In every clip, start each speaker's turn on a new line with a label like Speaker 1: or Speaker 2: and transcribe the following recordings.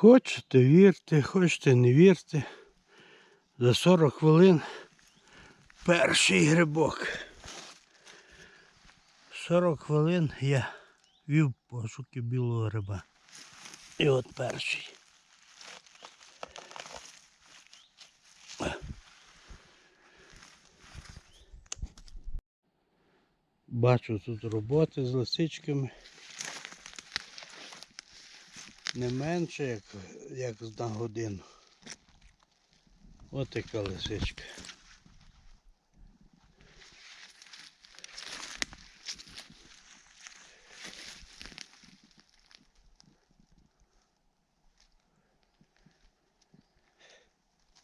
Speaker 1: Хочете вірте, хочете не вірте. За 40 хвилин перший грибок. 40 хвилин я вів пошуки білого гриба. І от перший. Бачу тут роботи з лисичками. Не менше, як, як на годину. От яка лисичка.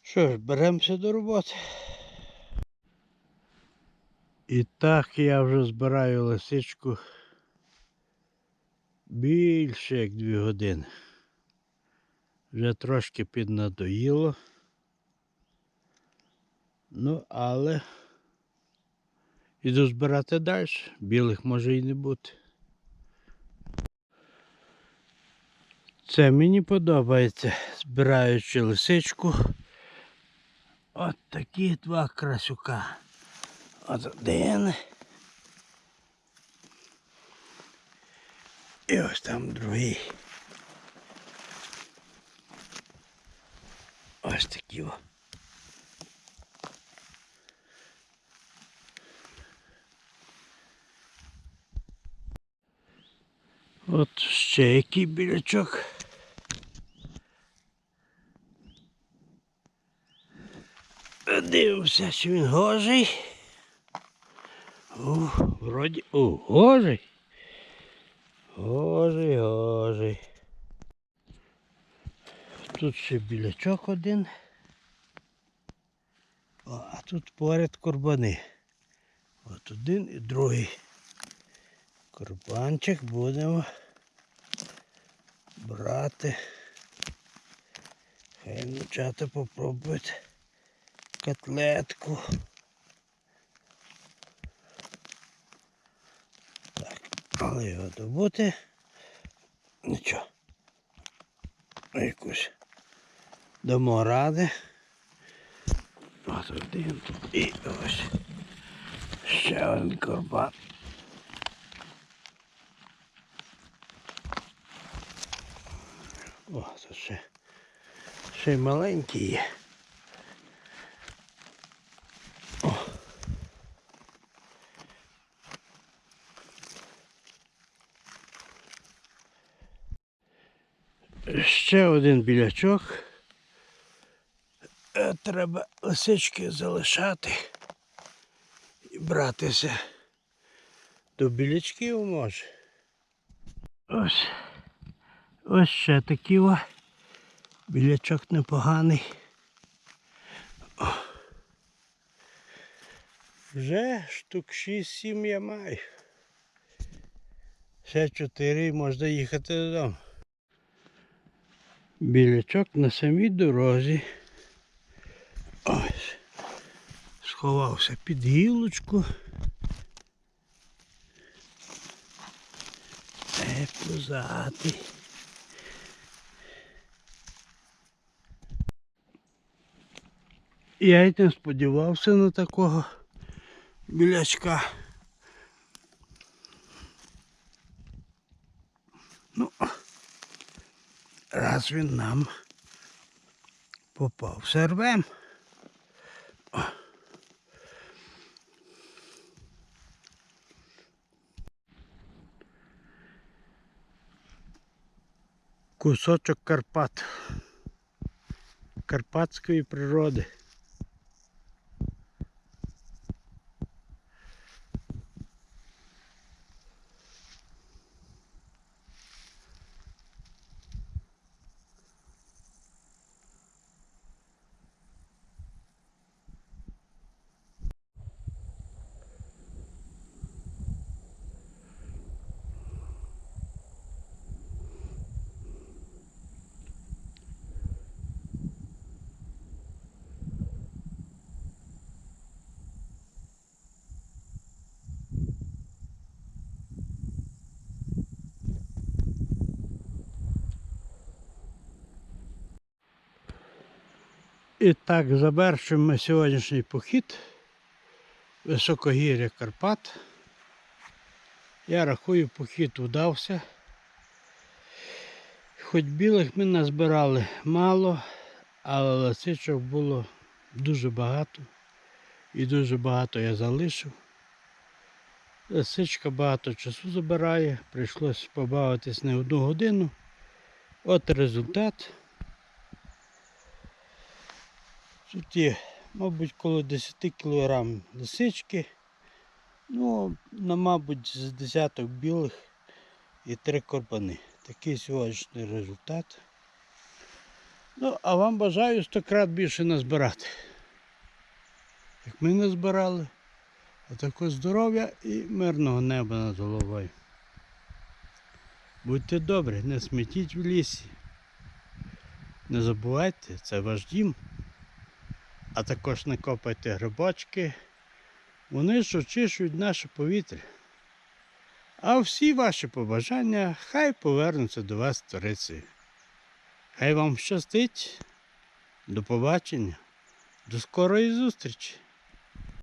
Speaker 1: Що ж, беремося до роботи. І так я вже збираю лисичку більше як дві години. Вже трошки піднадоїло. Ну, але іду збирати далі. Білих може і не бути. Це мені подобається, збираючи лисичку. От такі два красюка. От один. І ось там другий. Ось такі о. От ще який білячок. Дивимося, чи він гожий. О, вроді. О, гожий. Гожий, гожий. Тут ще білячок один. О, а тут поряд курбани. От один і другий. Курбанчик будемо брати. Хай внучата попробують котлетку. Але його добути. Нічого. Якусь дамо. От один і ось. Ще один корбан. О, тут ще, ще й маленький є. Ще один білячок. Е, Треба лисички залишати і братися до білячків може. Ось. Ось ще такий о. Білячок непоганий. О. Вже штук 6-7 я маю. Ще 4 можна їхати додому. Білячок на самій дорозі. Ось. Сховався під гілочку. Е, пузатий. Я й не сподівався на такого білячка. Ну, раз він нам попав сервем. Кусочок Карпат. Карпатської природи. І так, завершуємо сьогоднішній похід. Високогір'я Карпат. Я рахую, похід удався. Хоч білих ми назбирали мало, але лисичок було дуже багато. І дуже багато я залишив. Лисичка багато часу забирає, прийшлося побавитись не одну годину. От результат. Тут є, мабуть, коло 10 кг лисички. Ну, на, мабуть, з десяток білих і три корбани. Такий сьогоднішній результат. Ну, а вам бажаю 100 крат більше назбирати. Як ми назбирали. А також здоров'я і мирного неба над головою. Будьте добрі, не смітіть в лісі. Не забувайте, це ваш дім. А також не копайте грибочки. Вони ж очищують наше повітря. А всі ваші побажання хай повернуться до вас сторицею. Хай вам щастить. До побачення. До скорої зустрічі.